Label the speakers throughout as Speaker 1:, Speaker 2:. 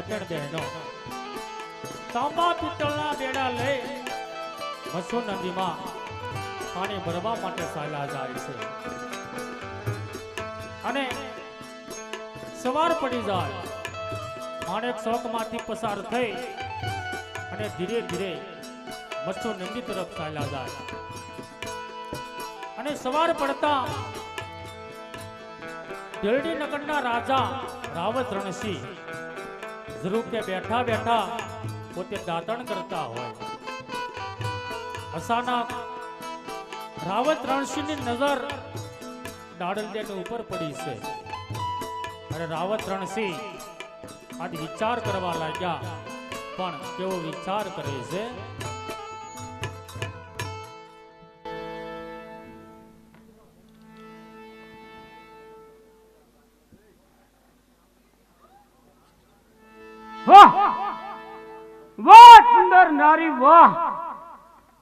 Speaker 1: ત્રણ બહેનો તાંબા પિત્તળના બેડા લઈ મસુ નદીમાં પાણી ભરવા માટે સાયલા જાય છે. અને સવાર પડી જાય. માણેક ચોકમાંથી પસાર થઈ અને ધીરે ધીરે મચ્છુ નદી તરફ ચાલ્યા જાય. અને સવાર પડતા દેરડી નગરના રાજા રાવત રણસિંહ કે બેઠા બેઠા પોતે દાતણ કરતા હોય. અચાનક રાવત રણસિંહની નજર દાડલદેની ઉપર પડી છે. અને રાવત રણસિંહ આજ વિચાર કરવા લાગ્યા, પણ કેવો વિચાર કરે છે
Speaker 2: વાહ.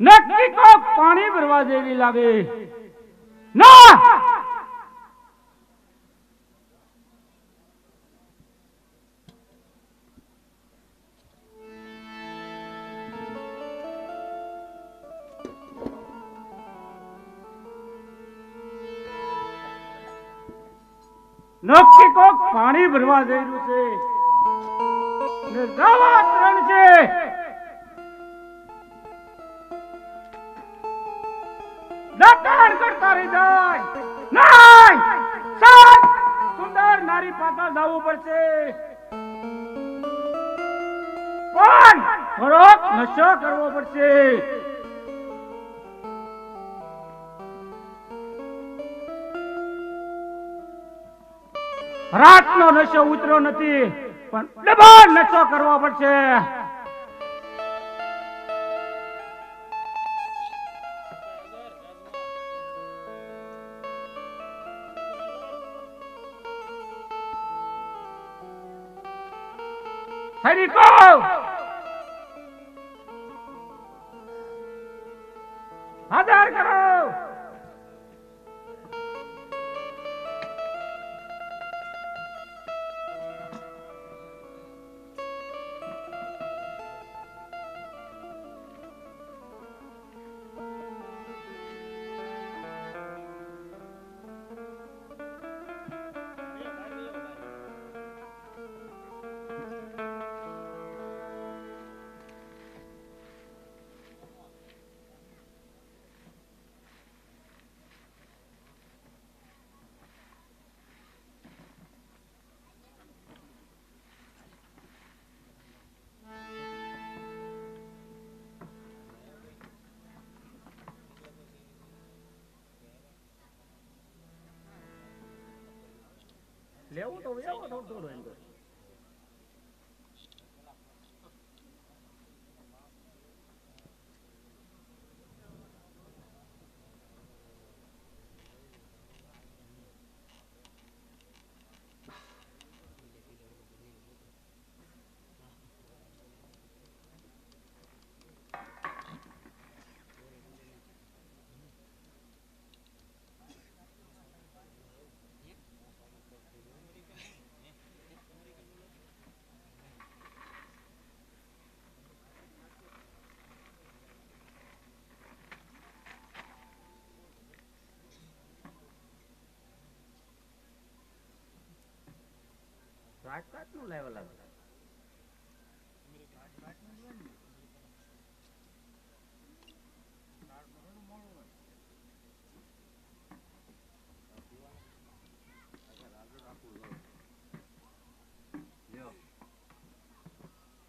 Speaker 2: નક્કી કો પાણી ભરવા જેવી લાગે. ના! નક્કી કોક પાણી ભરવા જઈ રહ્યું છે. ત્રણ છે. દાતાણ કરતા રહી જાય. નહીં. સાત સુંદર નારી પાછળ જવું પડશે. પણ થોડોક નશો કરવો પડશે. રાતનો નશો ઉતર્યો નથી, પણ ડબલ નશો કરવો પડશે. લેવું તો લેવો થોડું થોડું એમ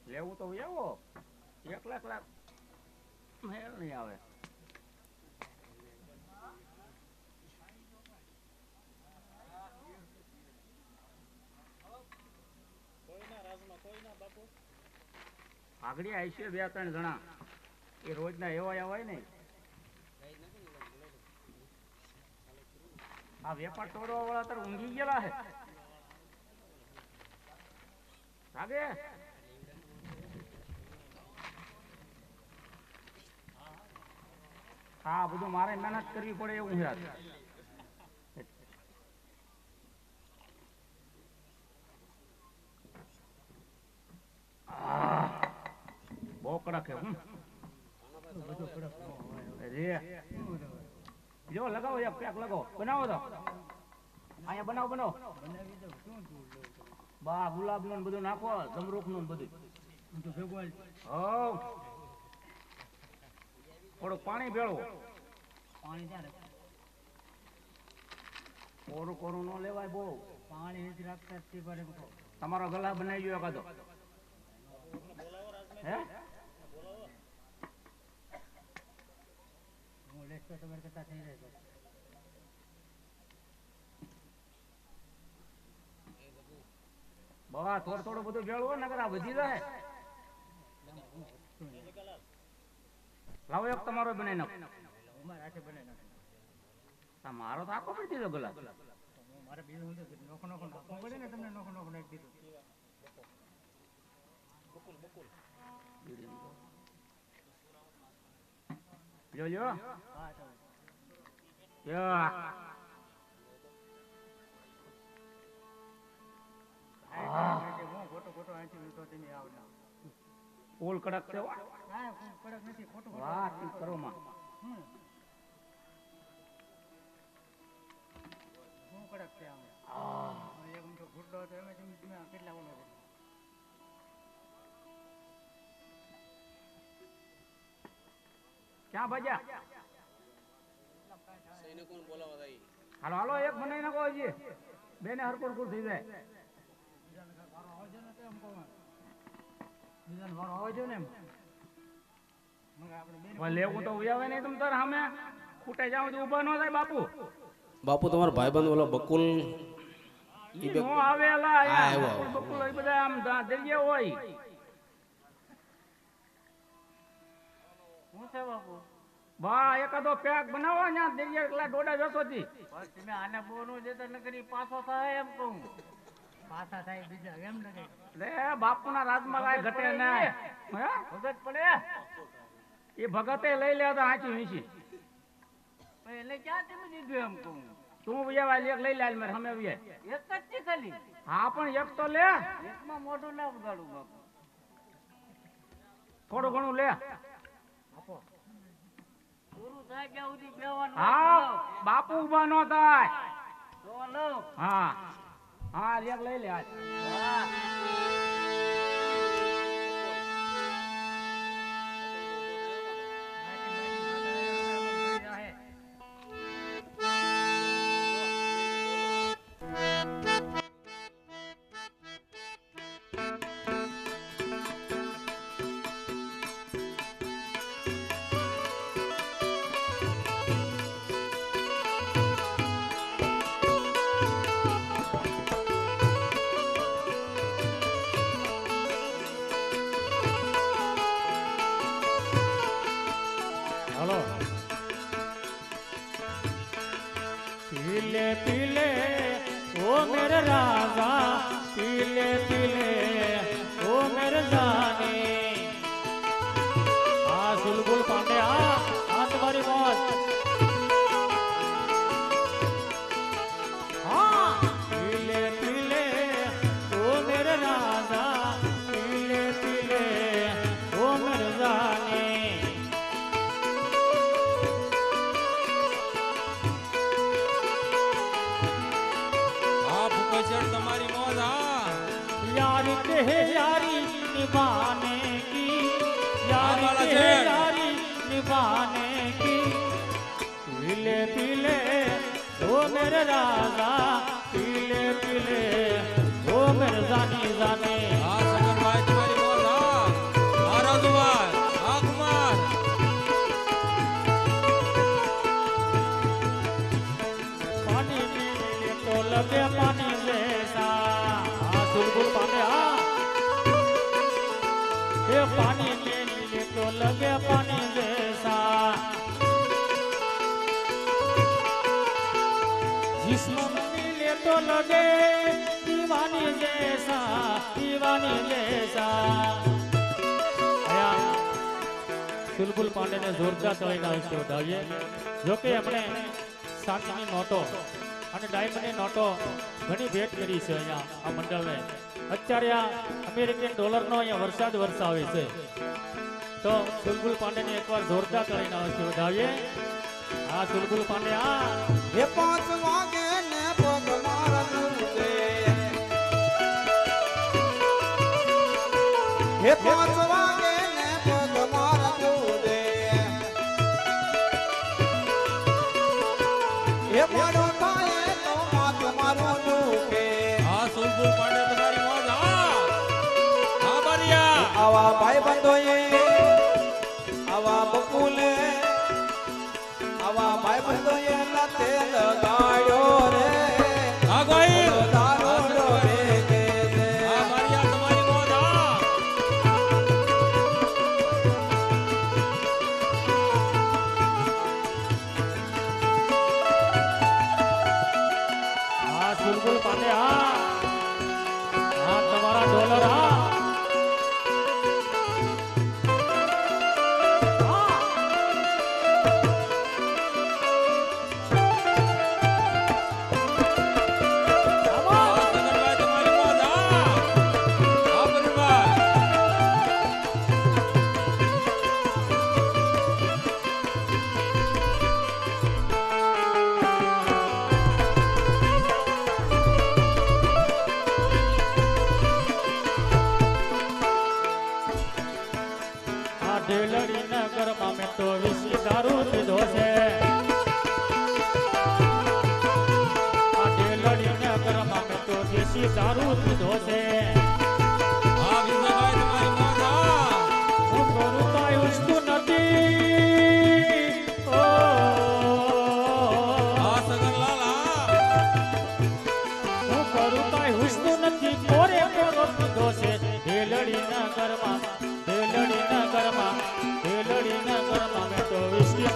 Speaker 2: લેવું તો એવો એક લાખ લાખ. મેળ નહીં આવે. આગળ આવીશું બે, ત્રણ જણા. એ રોજના એવા હોય ને. આ વેપાર તોડવા વાળા તાર ઊંઘી ગયેલા હે. સાગે હા બધું મારે મહેનત કરવી પડે એવું નાખે જો લગાવો યાર પેક લગાવો. બનાવો તો. અહીંયા બનાવો બનાવો. બા ગુલાબનું બધું નાખો જમરૂખનું બધું. થોડું પાણી ભેળવો.
Speaker 3: પાણી
Speaker 2: કોરું કોરું ન લેવાય બહુ.
Speaker 3: પાણી રાખતા
Speaker 2: તમારો ગલા બનાવી ગયો કાદો હે?
Speaker 3: તો તમારે કરતા થઈ જાય છે.
Speaker 2: બા, થોડું થોડું બધું ભેળવો, નકર આ વધી જાય લાવો એક તમારો
Speaker 3: બને નાખે.
Speaker 2: મારો તો આખો પડી દીધો ગલા
Speaker 3: મારે હું નોખો નોખો નાખવું પડે ને તમને નોખો નોખો નાખી દીધું
Speaker 2: જો જો જો ફૂલ કડક છે
Speaker 3: નથી ખોટું ખોટું
Speaker 2: કરો માં
Speaker 3: કડક છે હતો એમ કેટલા ઓલો
Speaker 2: ક્યાં ભાજ્યા? હાલો હાલો એક બનાવી નાખો હજી. બેને હરકુર કુર થઈ જાય.
Speaker 3: બીજાને વારો આવે છે ને એમ.
Speaker 2: લેવું તો નહીં તમ તાર સામે. ખૂટે જાવ તો ઊભા ન થાય બાપુ.
Speaker 4: બાપુ તમારો ભાઈબંધ ઓલો બકુલ
Speaker 2: ઈ નો આવેલા
Speaker 4: હા,
Speaker 2: બકુલ બકુલ બધા આમ દા- હોય.
Speaker 3: શું છે બાપુ?
Speaker 2: બા એકાદો પેક બનાવો ને દરિયા એટલા દોડા વેસો થી
Speaker 3: બસ તમે આને બહુ નો જતા કરી પાછો થાય એમ કહું. પાછા થાય બીજા એમ ન
Speaker 2: લે બાપુના રાજમાં કાંઈ ઘટે નહીં હે?
Speaker 3: ભગત પડે?
Speaker 2: એ ભગતે લઈ લે તો હાચી વીંચી.
Speaker 3: એટલે ક્યાં તમે દીધું એમ કહું?
Speaker 2: તું ઉયાવા લે લઈ લે મેં હમે ઉયે
Speaker 3: એક જ છે ખાલી?
Speaker 2: હા પણ એક તો લે.
Speaker 3: એકમાં મોઢું ના બાપુ.
Speaker 2: થોડું ઘણું લે. હા બાપુ ઊભા નો થાય. હા. હા રેક લઈ લે
Speaker 3: હા.
Speaker 1: निभाने की यार
Speaker 5: वाला
Speaker 1: के
Speaker 5: जेठ।
Speaker 1: यारी निभाने की पीले पीले ओ मेरे राजा पीले पीले ओ मेरे जानी जाने એ પાણી લે લીલે તો લગે પાણી જૈસા પાંડેને જોરદાર તળીના વિશે વધાવીએ જોકે આપણે સાતની નોટો અને ડાયમંડની નોટો ઘણી ભેટ કરી છે અહીંયા આ મંડળને. અત્યારે આ અમેરિકન ડોલરનો અહીંયા વરસાદ વરસાવે છે.
Speaker 5: તો સુલબુલ પાંડેને એકવાર જોરદાર કરીને આવશે વધાવીએ. હા સુલબુલ પાંડે આ
Speaker 6: એ પાંચ વાગે ને પગ મારા
Speaker 1: હે પાંચ ફૂલે.
Speaker 6: આવા ભાઈ બંધો એના તેલ ગાડ્યો રે.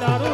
Speaker 1: দারু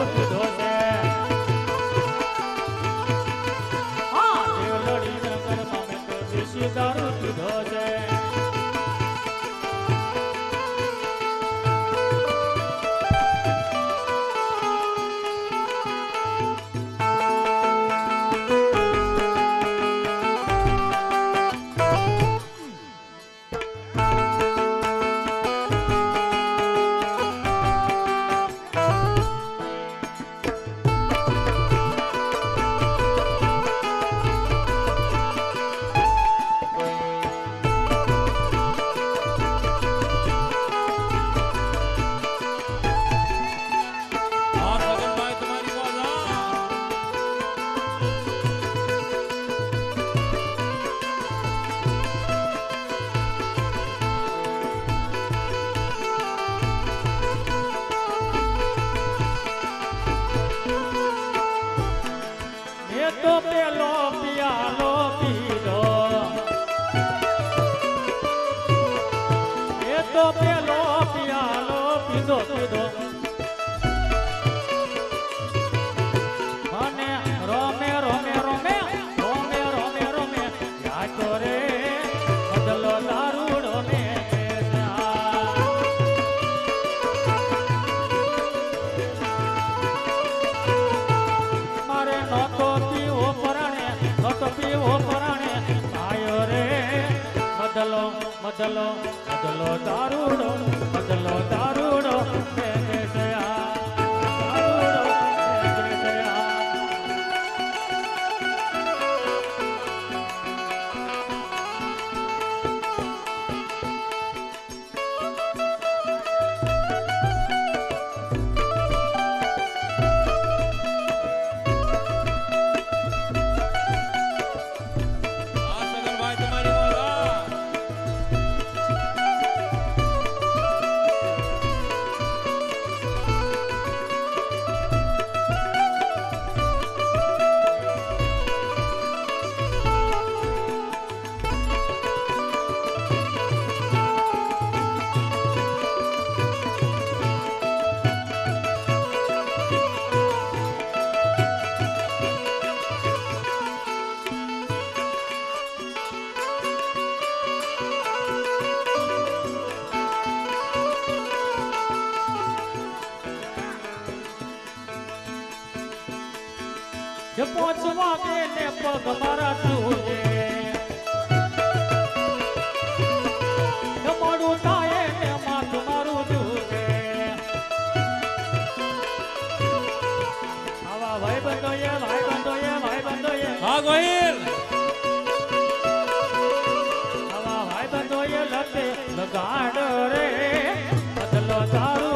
Speaker 5: જે પહોંચવા ગેલે પગ મારા ધોલે મોડું થાય ને માથું મારું
Speaker 6: ધોલે
Speaker 7: આવા ભાઈ બંધો એ ભાઈ બંધો એ ભાઈ બંધો એ હા
Speaker 6: ગોહિલ.
Speaker 2: આવા ભાઈ બંધો એ લતે
Speaker 1: લગાડ રે. બદલો તારું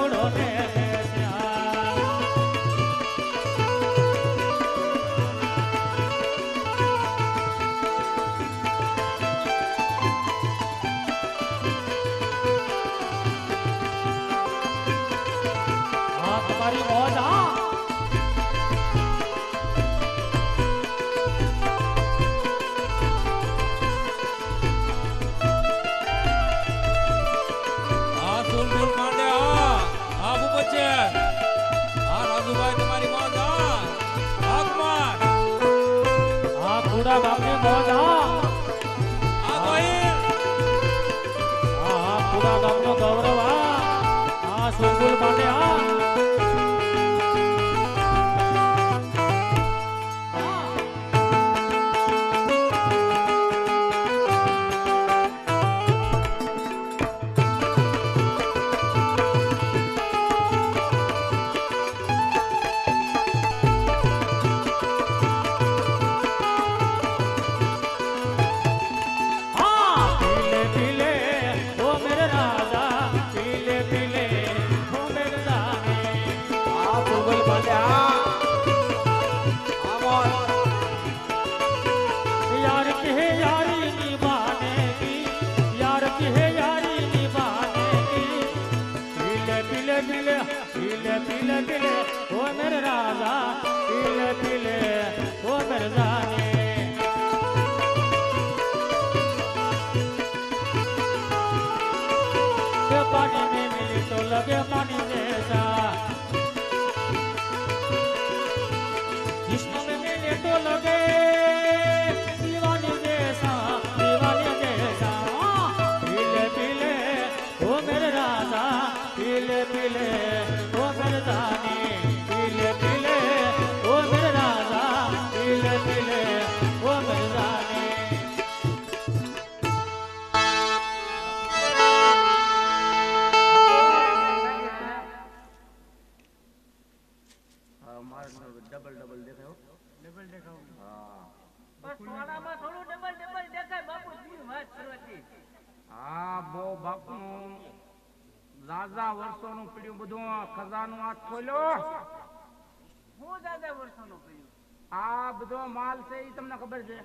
Speaker 2: આ બધો માલ છે એ તમને ખબર છે?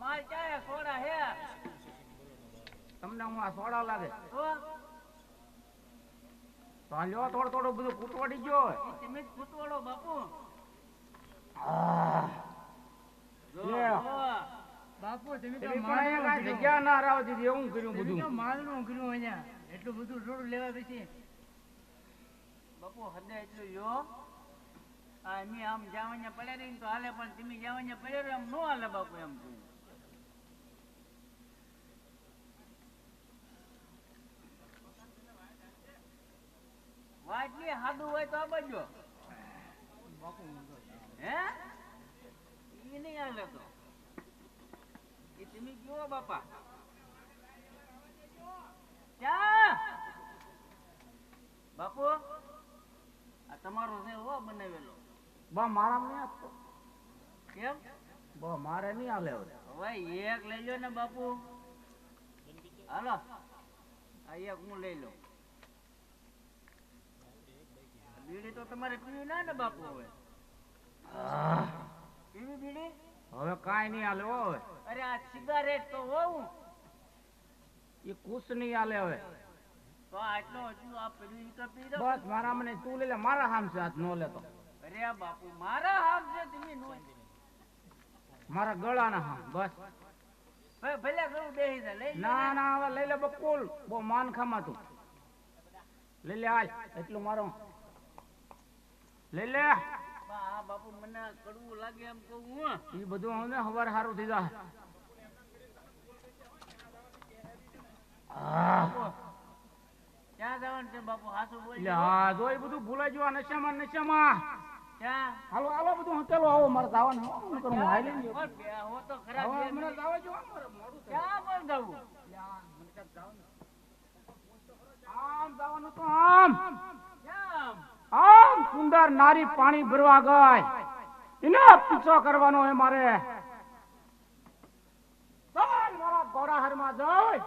Speaker 1: માલ ક્યાં સોડા હે?
Speaker 2: તમને હું આ સોડા લાગે.
Speaker 1: તો
Speaker 2: તો આ લ્યો થોડું થોડું બધું કૂટવાડી ગયો
Speaker 1: તમે જ બાપુ.
Speaker 3: બાપુ તમે તો
Speaker 2: એવી
Speaker 3: કર્યું.
Speaker 2: જગ્યા ના રાવ દીધી એવું કર્યું
Speaker 3: તમે તો
Speaker 2: બધું
Speaker 3: કર્યું અહીંયા. એટલું બધું થોડું લેવા પછી.
Speaker 1: બાપુ હદે એટલું યો એમ આમ જાવanya પડે રહી તો હાલે, પણ તમે જાવanya પડે રહો આમ નો હાલે બાપુ એમ કહું. વાટલી હાદું હોય તો આ બાજુ હે? ઈ નહીં હાલે તો. એ તમે જુઓ બાપા? બાપુ, આ તમારો છે હો બનાવેલો.
Speaker 2: બા મારા નહીં આપતો
Speaker 1: કેમ?
Speaker 2: બા મારે નહીં હાલે હવે.
Speaker 1: એક લઈ લો ને બાપુ. હાલો. આ એક હું લઈ લઉં. બીડી તો તમારે પીવી ના ને બાપુ હવે? પીવી બીડી?
Speaker 2: હવે કાંઈ નહીં હાલે હવે.
Speaker 1: અરે આ સિગારેટ તો હોવું
Speaker 2: એ કુશ નહીં હાલે હવે.
Speaker 1: તો આટલો હજુ આ પીવી તો પી દો
Speaker 2: બસ મારા મને તું લે લે મારા હામ છે હાથ નો લેતો.
Speaker 1: અરે બાપુ મારા હાથ છે તમે નો
Speaker 2: મારા ગળાના હામ બસ.
Speaker 1: ભલે- લઈ
Speaker 2: ના
Speaker 1: ના
Speaker 2: હવે લઈ લે બકુલ બહુ માન ખામાં તું. લઈ લે આજ એટલું મારો. લઈ લે.
Speaker 1: બાપુ મને કડવું લાગે એમ કહું હું
Speaker 2: એ બધું હવે હવાર સારું થઈ જાય.
Speaker 1: ક્યાં જવાનું છે બાપુ? હાસુ બોલ
Speaker 2: હા જો એ બધું ભૂલાઈ જવા નશામાં નશામાં. હાલો હાલો બધું હું આવો મારે જવાનું હું. કરું, હું હાલી લઉં.
Speaker 1: હો તો
Speaker 2: ખરાબ
Speaker 1: છે
Speaker 2: મને. જવા દ્યો, મારે મોડું.
Speaker 1: ક્યાં પણ જવું?
Speaker 2: આમ જવાનું તો આમ. આમ સુંદર નારી પાણી ભરવા ગઈ. એને પીછો કરવાનો હે મારે. આહારમાં જઈ.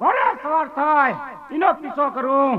Speaker 2: ઘોડે સવાર થાય એનો પીછો કરું.